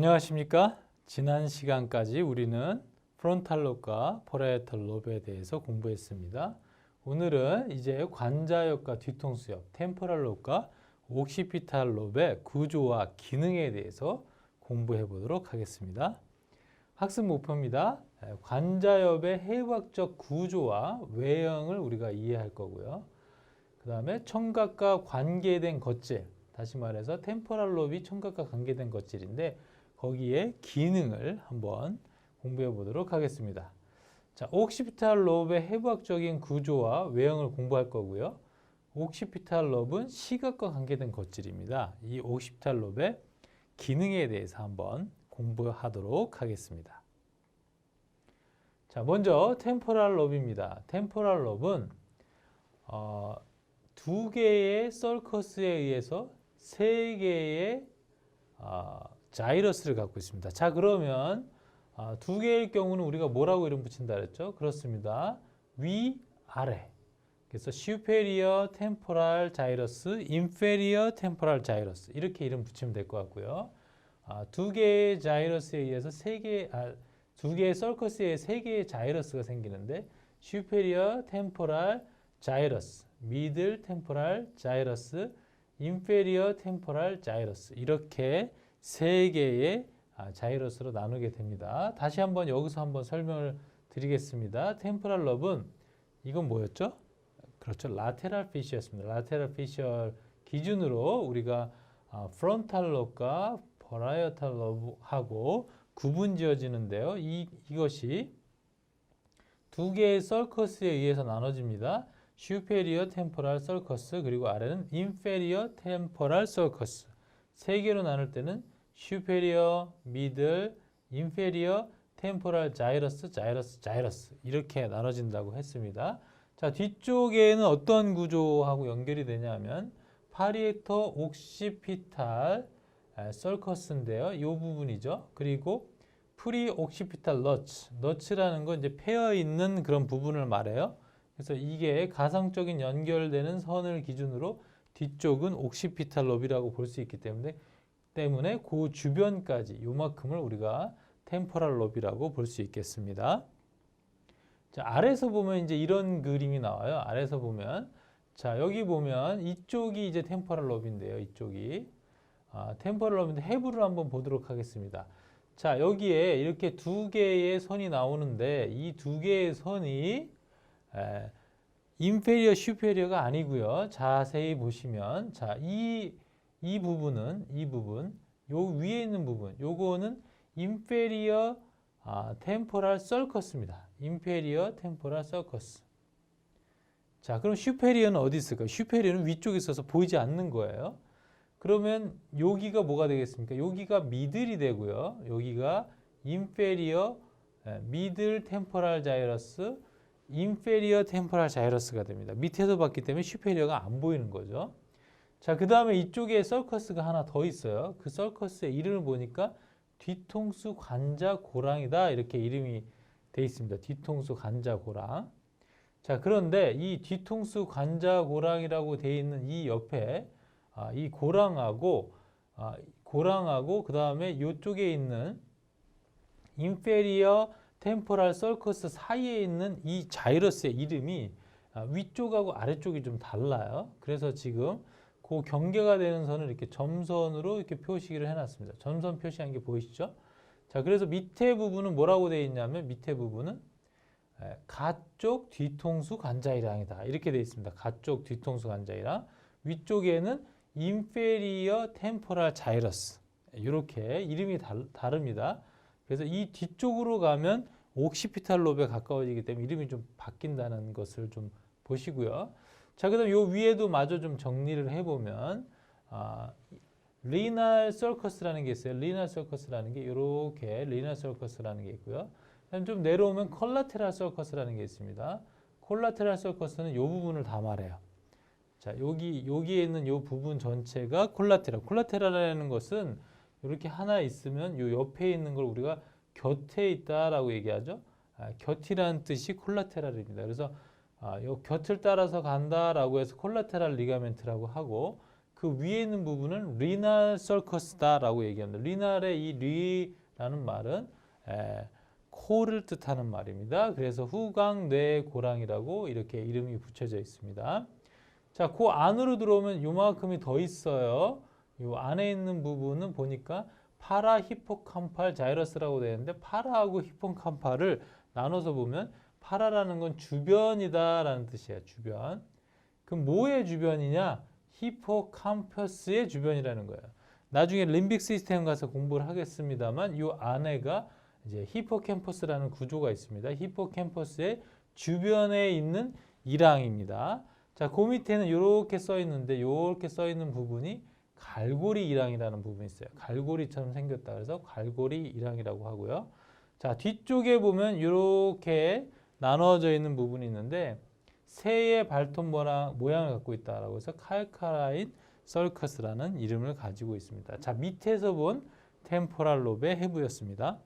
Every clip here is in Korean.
안녕하십니까? 지난 시간까지 우리는 프론탈 롭과 포라이탈 롭에 대해서 공부했습니다. 오늘은 이제 관자역과 뒤통수역, 템포랄 롭과 옥시피탈 롭의 구조와 기능에 대해서 공부해 보도록 하겠습니다. 학습 목표입니다. 에, 관자엽의 해부학적 구조와 외형을 우리가 이해할 거고요. 그 다음에 청각과 관계된 것질, 다시 말해서 템포랄 롭이 청각과 관계된 것질인데 거기에 기능을 한번 공부해 보도록 하겠습니다. 자, 옥시피탈 롭의 해부학적인 구조와 외형을 공부할 거고요. 옥시피탈 롭은 시각과 관계된 것질입니다. 이 옥시피탈 롭의 기능에 대해서 한번 공부하도록 하겠습니다. 자, 먼저 템포랄 롭입니다. 템포랄 롭은 어, 두 개의 썰커스에 의해서 세 개의 어, 자이러스를 갖고 있습니다. 자, 그러면 어, 두 개일 경우는 우리가 뭐라고 이름 붙인다 그랬죠? 그렇습니다. 위, 아래. 그래서 superior temporal gyrus, inferior temporal gyrus 이렇게 이름 붙이면 될 것 같고요. 아, 두 개의 자이러스에 의해서 세 개, 아, 두 개의 썰커스에 세 개의 자이러스가 생기는데 superior temporal gyrus, middle temporal gyrus, inferior temporal gyrus 이렇게 세 개의 아, 자이러스로 나누게 됩니다. 다시 한번 여기서 한번 설명을 드리겠습니다. 템포랄 럽은 이건 뭐였죠? 그렇죠. 라테랄 피시였습니다. 라테랄 피시얼 기준으로 우리가 아, 프론탈 럽과 버라이어탈 럽하고 구분 지어지는데요. 이, 이것이 두 개의 썰커스에 의해서 나눠집니다. 슈페리어 템포랄 썰커스 그리고 아래는 인페리어 템포랄 썰커스 세 개로 나눌 때는 슈페리어, 미들, 인페리어, 템포랄 자이러스, 자이러스, 자이러스 이렇게 나눠진다고 했습니다. 자 뒤쪽에는 어떤 구조하고 연결이 되냐면 파리에터 옥시피탈 썰커스인데요. 이 부분이죠. 그리고 프리 옥시피탈 너츠, 너츠라는 건 이제 패여 있는 그런 부분을 말해요. 그래서 이게 가상적인 연결되는 선을 기준으로 뒤쪽은 옥시피탈 럽이라고 볼 수 있기 때문에 때문에 그 주변까지 요만큼을 우리가 템포랄 럽이라고 볼 수 있겠습니다. 자, 아래서 보면 이제 이런 그림이 나와요. 아래서 보면 자, 여기 보면 이쪽이 이제 템포랄 럽인데요. 이쪽이 아, 템포랄 럽인데 해부를 한번 보도록 하겠습니다. 자, 여기에 이렇게 두 개의 선이 나오는데 이 두 개의 선이 에, 인페리어 슈페리어가 아니고요. 자세히 보시면 자, 이, 이 부분은 이 부분 요 위에 있는 부분 요거는 인페리어 아, 템포랄 썰커스입니다. 인페리어 템포랄 썰커스. 자, 그럼 슈페리어는 어디 있을까요? 슈페리어는 위쪽에 있어서 보이지 않는 거예요. 그러면 여기가 뭐가 되겠습니까? 여기가 미들이 되고요. 여기가 인페리어 미들 템포랄 자이러스 인페리어 템포랄 자이러스가 됩니다. 밑에서 봤기 때문에 슈페리어가 안 보이는 거죠. 자, 그 다음에 이쪽에 썰커스가 하나 더 있어요. 그 썰커스의 이름을 보니까 뒤통수 관자 고랑이다. 이렇게 이름이 돼 있습니다. 뒤통수 관자 고랑. 자, 그런데 이 뒤통수 관자 고랑이라고 돼 있는 이 옆에 아, 이 고랑하고 아, 고랑하고 그 다음에 이쪽에 있는 인페리어 템포랄 썰커스 사이에 있는 이 자이러스의 이름이 아, 위쪽하고 아래쪽이 좀 달라요. 그래서 지금 그 경계가 되는 선을 이렇게 점선으로 이렇게 표시를 해놨습니다. 점선 표시한 게 보이시죠? 자, 그래서 밑에 부분은 뭐라고 되어 있냐면 밑에 부분은 에, 가쪽 뒤통수 관자이랑이다. 이렇게 되어 있습니다. 가쪽 뒤통수 관자이랑 위쪽에는 인페리어 템포랄 자이러스 이렇게 이름이 달, 다릅니다. 그래서 이 뒤쪽으로 가면 옥시피탈 롭에 가까워지기 때문에 이름이 좀 바뀐다는 것을 좀 보시고요. 자, 그 다음 요 위에도 마저 좀 정리를 해보면 아, 리날 서커스라는 게 있어요. 리날 서커스라는 게 이렇게 리날 서커스라는 게 있고요. 좀 내려오면 콜라테랄 서커스라는 게 있습니다. 콜라테랄 서커스는 요 부분을 다 말해요. 자, 여기 여기에 있는 요 부분 전체가 콜라테랄. 콜라테랄이라는 것은 이렇게 하나 있으면 요 옆에 있는 걸 우리가 곁에 있다라고 얘기하죠. 아, 곁이라는 뜻이 콜라테랄입니다. 그래서 아, 요 곁을 따라서 간다라고 해서 콜라테랄 리가멘트라고 하고 그 위에 있는 부분은 리날 서커스다라고 얘기합니다. 리날의 이 리라는 말은 에, 코를 뜻하는 말입니다. 그래서 후광 뇌고랑이라고 이렇게 이름이 붙여져 있습니다. 자, 그 안으로 들어오면 요만큼이 더 있어요. 요 안에 있는 부분은 보니까 파라 히포캄팔 자이러스라고 되는데 파라하고 히포캄팔을 나눠서 보면 파라라는 건 주변이다라는 뜻이에요. 주변. 그럼 뭐의 주변이냐? 히포캄퍼스의 주변이라는 거예요. 나중에 림빅 시스템 가서 공부를 하겠습니다만 이 안에가 이제 히포캠퍼스라는 구조가 있습니다. 히포캠퍼스의 주변에 있는 이랑입니다. 자, 그 밑에는 이렇게 써 있는데 이렇게 써 있는 부분이 갈고리 이랑이라는 부분이 있어요. 갈고리처럼 생겼다. 그래서 갈고리 이랑이라고 하고요. 자, 뒤쪽에 보면 이렇게 나눠져 있는 부분이 있는데 새의 발톱 모양, 모양을 갖고 있다라고 해서 칼카라인 썰커스라는 이름을 가지고 있습니다. 자, 밑에서 본 템포랄 롭의 해부였습니다.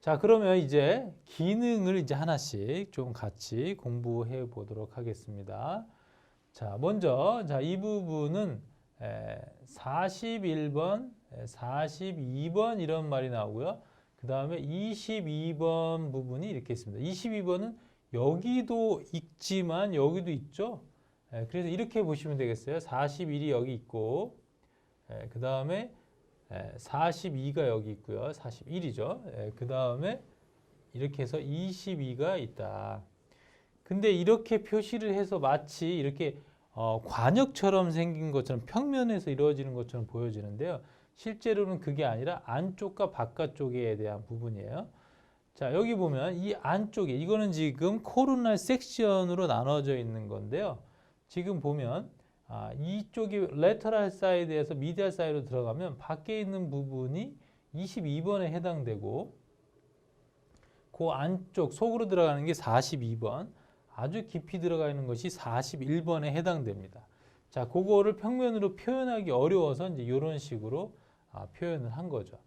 자, 그러면 이제 기능을 이제 하나씩 좀 같이 공부해 보도록 하겠습니다. 자, 먼저 자, 이 부분은 에, 41번, 에, 42번 이런 말이 나오고요. 그 다음에 22번 부분이 이렇게 있습니다. 22번은 여기도 있지만 여기도 있죠. 에, 그래서 이렇게 보시면 되겠어요. 41이 여기 있고, 그 다음에 42가 여기 있고요. 41이죠. 그 다음에 이렇게 해서 22가 있다. 근데 이렇게 표시를 해서 마치 이렇게 어, 관역처럼 생긴 것처럼 평면에서 이루어지는 것처럼 보여지는데요. 실제로는 그게 아니라 안쪽과 바깥쪽에 대한 부분이에요. 자, 여기 보면 이 안쪽에 이거는 지금 코로나 섹션으로 나눠져 있는 건데요. 지금 보면 아, 이쪽이 레터럴 사이드에서 미디얼 사이드로 들어가면 밖에 있는 부분이 22번에 해당되고 그 안쪽 속으로 들어가는 게 42번 아주 깊이 들어가 있는 것이 41번에 해당됩니다. 자, 그거를 평면으로 표현하기 어려워서 이제 이런 식으로 아, 표현을 한 거죠.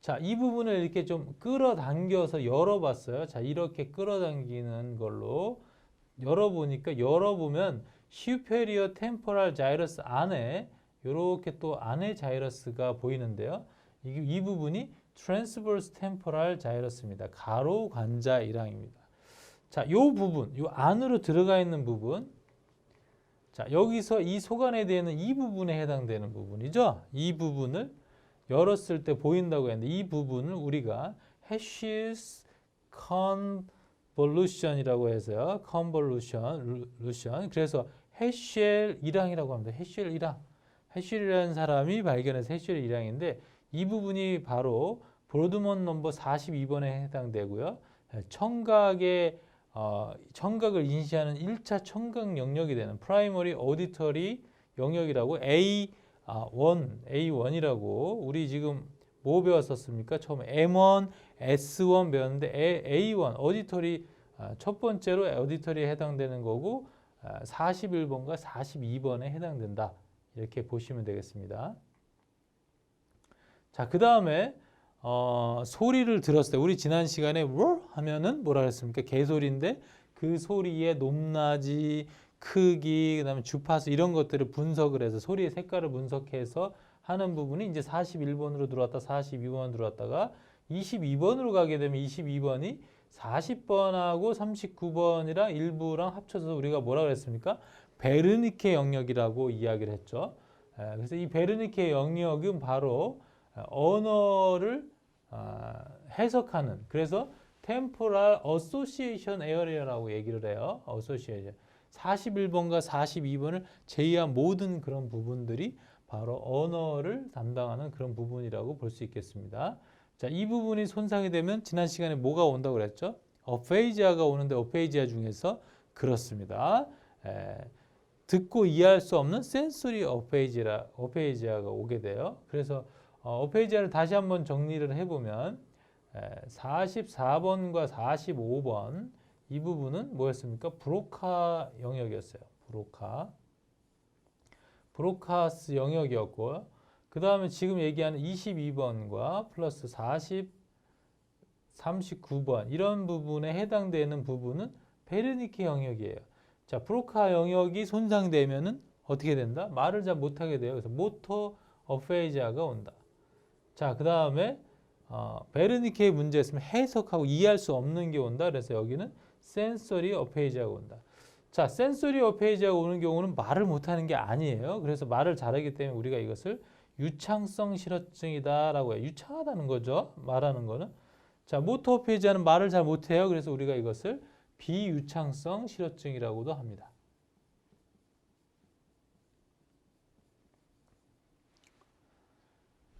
자, 이 부분을 이렇게 좀 끌어당겨서 열어봤어요. 자, 이렇게 끌어당기는 걸로 열어보니까 열어보면 슈페리어 템포랄 자이러스 안에 이렇게 또 안에 자이러스가 보이는데요. 이, 이 부분이 트랜스버스 템포랄 자이러스입니다. 가로 관자 일항입니다. 자, 요 부분, 요 안으로 들어가 있는 부분. 자, 여기서 이 속안에 대한 이 부분에 해당되는 부분이죠. 이 부분을 열었을 때 보인다고 했는데 이 부분을 우리가 해시스 컨볼루션이라고 해서요. 컨볼루션, 루션. 그래서 해쉘 일항이라고 합니다. 해쉘 일항. 해쉘이라는 사람이 발견해서 해쉘 일항인데 이 부분이 바로 브로드먼 넘버 42번에 해당되고요. 청각의 어, 청각을 인식하는 1차 청각 영역이 되는 프라이머리 오디터리 영역이라고 A1, 아, A1이라고 우리 지금 뭐 배웠었습니까? 처음 M1, S1 배웠는데 A1 오디터리 아, 첫 번째로 오디터리에 해당되는 거고 41번과 아, 42번에 해당된다. 이렇게 보시면 되겠습니다. 자, 그 다음에 어, 소리를 들었을 때 우리 지난 시간에 워 하면은 뭐라 그랬습니까? 개소리인데 그 소리의 높낮이, 크기, 그다음에 주파수 이런 것들을 분석을 해서 소리의 색깔을 분석해서 하는 부분이 이제 41번으로 들어왔다, 42번 들어왔다가 22번으로 가게 되면 22번이 40번하고 39번이랑 일부랑 합쳐서 우리가 뭐라 그랬습니까? 베르니케 영역이라고 이야기를 했죠. 그래서 이 베르니케 영역은 바로 언어를 아, 해석하는 그래서 템포럴 어소시에이션 에어리어라고 얘기를 해요. 어소시에이션. 41번과 42번을 제외한 모든 그런 부분들이 바로 언어를 담당하는 그런 부분이라고 볼 수 있겠습니다. 자, 이 부분이 손상이 되면 지난 시간에 뭐가 온다고 그랬죠? 어페이지아가 오는데 어페이지아 중에서 그렇습니다. 에, 듣고 이해할 수 없는 센소리 어페이지라 어페이지아가 오게 돼요. 그래서 어, 어페이지아를 다시 한번 정리를 해보면 44번과 45번 이 부분은 뭐였습니까? 브로카 영역이었어요. 브로카. 브로카스 영역이었고 그 다음에 지금 얘기하는 22번과 플러스 40, 39번 이런 부분에 해당되는 부분은 베르니케 영역이에요. 자, 브로카 영역이 손상되면은 어떻게 된다? 말을 잘 못하게 돼요. 그래서 모토 어페이지아가 온다. 자, 그 다음에 어, 베르니케의 문제였으면 해석하고 이해할 수 없는 게 온다. 그래서 여기는 센서리 어페이지아가 온다. 자, 센서리 어페이지아가 오는 경우는 말을 못하는 게 아니에요. 그래서 말을 잘하기 때문에 우리가 이것을 유창성 실어증이다라고 해요. 유창하다는 거죠. 말하는 거는. 자, 모토 어페이지아는 말을 잘 못해요. 그래서 우리가 이것을 비유창성 실어증이라고도 합니다.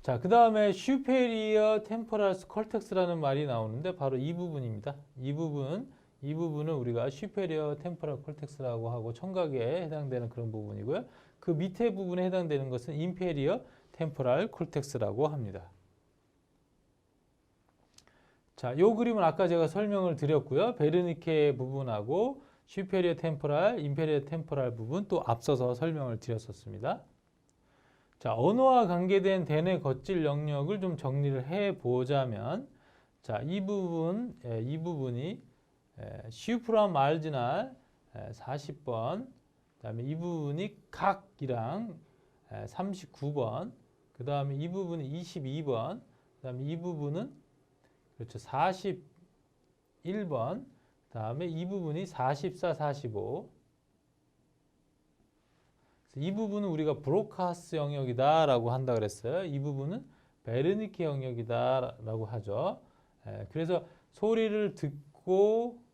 자, 그 다음에 슈페리어 템포랄스 컬텍스라는 말이 나오는데 바로 이 부분입니다. 이 부분, 이 부분은 우리가 슈페리어 템포랄 컬텍스라고 하고 청각에 해당되는 그런 부분이고요. 그 밑에 부분에 해당되는 것은 인페리어 템포랄 콜텍스라고 합니다. 자, 요 그림은 아까 제가 설명을 드렸고요. 베르니케 부분하고 슈페리어 템포랄, 인페리어 템포랄 부분 또 앞서서 설명을 드렸었습니다. 자, 언어와 관계된 대뇌 겉질 영역을 좀 정리를 해 보자면 자, 이 부분 예, 이 부분이 예, 슈프라 말지날 예, 40번. 그다음에 이 부분이 각이랑 예, 39번. 그다음에 이 부분이 22번. 그다음에 이 부분은 그렇죠. 41번. 그다음에 이 부분이 44 45 이 부분은 우리가 브로카스 영역이다라고 한다 그랬어요. 이 부분은 베르니케 영역이다라고 하죠. 예, 그래서 소리를 듣고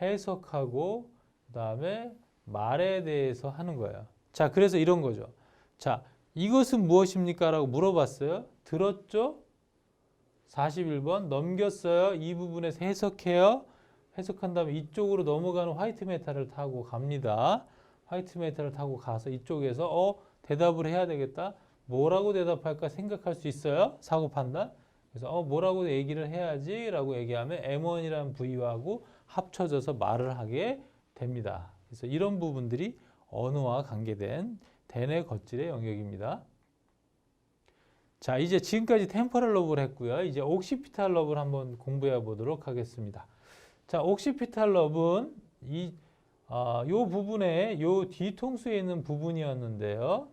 해석하고 그다음에 말에 대해서 하는 거예요. 자, 그래서 이런 거죠. 자, 이것은 무엇입니까 라고 물어봤어요. 들었죠? 41번 넘겼어요. 이 부분에서 해석해요. 해석한 다음에 이쪽으로 넘어가는 화이트 메탈을 타고 갑니다. 화이트 메탈을 타고 가서 이쪽에서 어 대답을 해야 되겠다. 뭐라고 대답할까 생각할 수 있어요. 사고 판단. 그래서 어 뭐라고 얘기를 해야지 라고 얘기하면 M1이라는 부위하고 합쳐져서 말을 하게 됩니다. 그래서 이런 부분들이 언어와 관계된 대뇌 겉질의 영역입니다. 자, 이제 지금까지 템포럴 로브를 했고요. 이제 옥시피탈 로브를 한번 공부해 보도록 하겠습니다. 자, 옥시피탈 로브는 이 아, 요 부분에 요 뒤통수에 있는 부분이었는데요.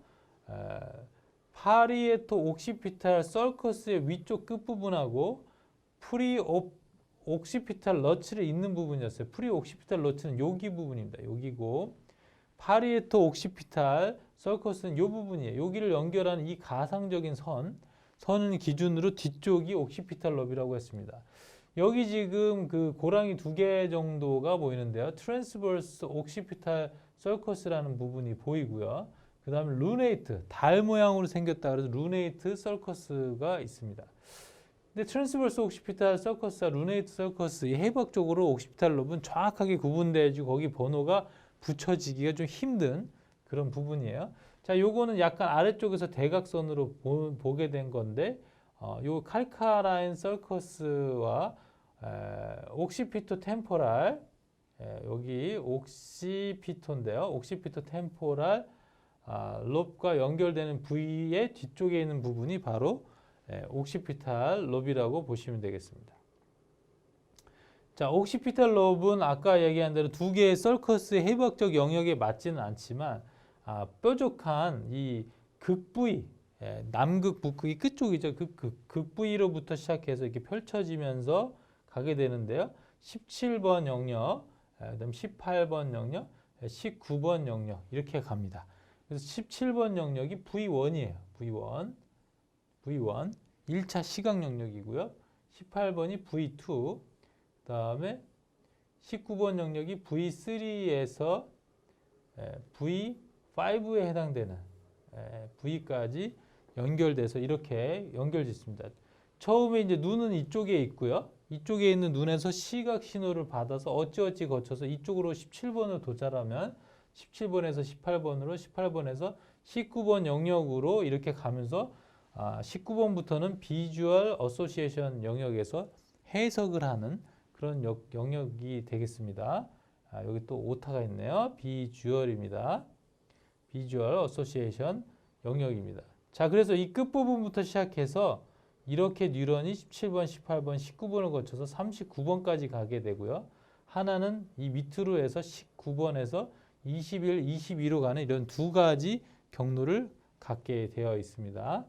에, 파리에토 옥시피탈 썰커스의 위쪽 끝부분하고 프리 옥시피탈 러츠를 잇는 부분이었어요. 프리 옥시피탈 러츠는 여기 부분입니다. 여기고 파리에토 옥시피탈 썰커스는 요 부분이에요. 여기를 연결하는 이 가상적인 선, 선은 기준으로 뒤쪽이 옥시피탈 럽이라고 했습니다. 여기 지금 그 고랑이 두 개 정도가 보이는데요. 트랜스버스 옥시피탈 썰커스라는 부분이 보이고요. 그 다음에 루네이트, 달 모양으로 생겼다 그래서 루네이트 썰커스가 있습니다. 근데 트랜스버스 옥시피탈 서커스와 루네이트 서커스 이 해박 쪽으로 옥시피탈 롭은 정확하게 구분돼가지고 거기 번호가 붙여지기가 좀 힘든 그런 부분이에요. 자, 요거는 약간 아래쪽에서 대각선으로 보, 게된 건데 어, 요 칼카라인 서커스와 에, 옥시피토 템포랄 에, 여기 옥시피토인데요. 옥시피토 템포랄 아, 롭과 연결되는 부위의 뒤쪽에 있는 부분이 바로 에, 옥시피탈 롭이라고 보시면 되겠습니다. 자, 옥시피탈 롭은 아까 얘기한 대로 두 개의 썰커스의 해박적 영역에 맞지는 않지만 아, 뾰족한 이 극부위 예, 남극 북극이 끝쪽이죠. 그, 그 극부위로부터 시작해서 이렇게 펼쳐지면서 가게 되는데요. 17번 영역, 예, 그다음 18번 영역, 19번 영역 이렇게 갑니다. 그래서 17번 영역이 V1이에요. V1, V1 1차 시각 영역이고요. 18번이 V2, 그 다음에 19번 영역이 V3에서 V5에 해당되는 V까지 연결돼서 이렇게 연결짓습니다. 처음에 이제 눈은 이쪽에 있고요. 이쪽에 있는 눈에서 시각 신호를 받아서 어찌어찌 거쳐서 이쪽으로 17번을 도달하면 17번에서 18번으로 18번에서 19번 영역으로 이렇게 가면서 아, 19번부터는 비주얼 어소시에이션 영역에서 해석을 하는 그런 역, 영역이 되겠습니다. 아, 여기 또 오타가 있네요. 비주얼입니다. 비주얼 어소시에이션 영역입니다. 자, 그래서 이 끝부분부터 시작해서 이렇게 뉴런이 17번, 18번, 19번을 거쳐서 39번까지 가게 되고요. 하나는 이 밑으로 해서 19번에서 21, 22로 가는 이런 두 가지 경로를 갖게 되어 있습니다.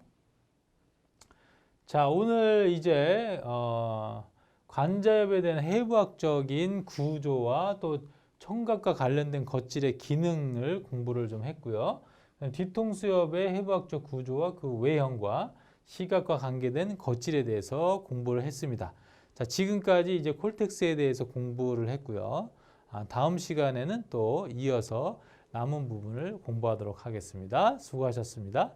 자, 오늘 이제 어, 관자엽에 대한 해부학적인 구조와 또 청각과 관련된 겉질의 기능을 공부를 좀 했고요. 뒤통수엽의 해부학적 구조와 그 외형과 시각과 관계된 겉질에 대해서 공부를 했습니다. 자, 지금까지 이제 콜텍스에 대해서 공부를 했고요. 아, 다음 시간에는 또 이어서 남은 부분을 공부하도록 하겠습니다. 수고하셨습니다.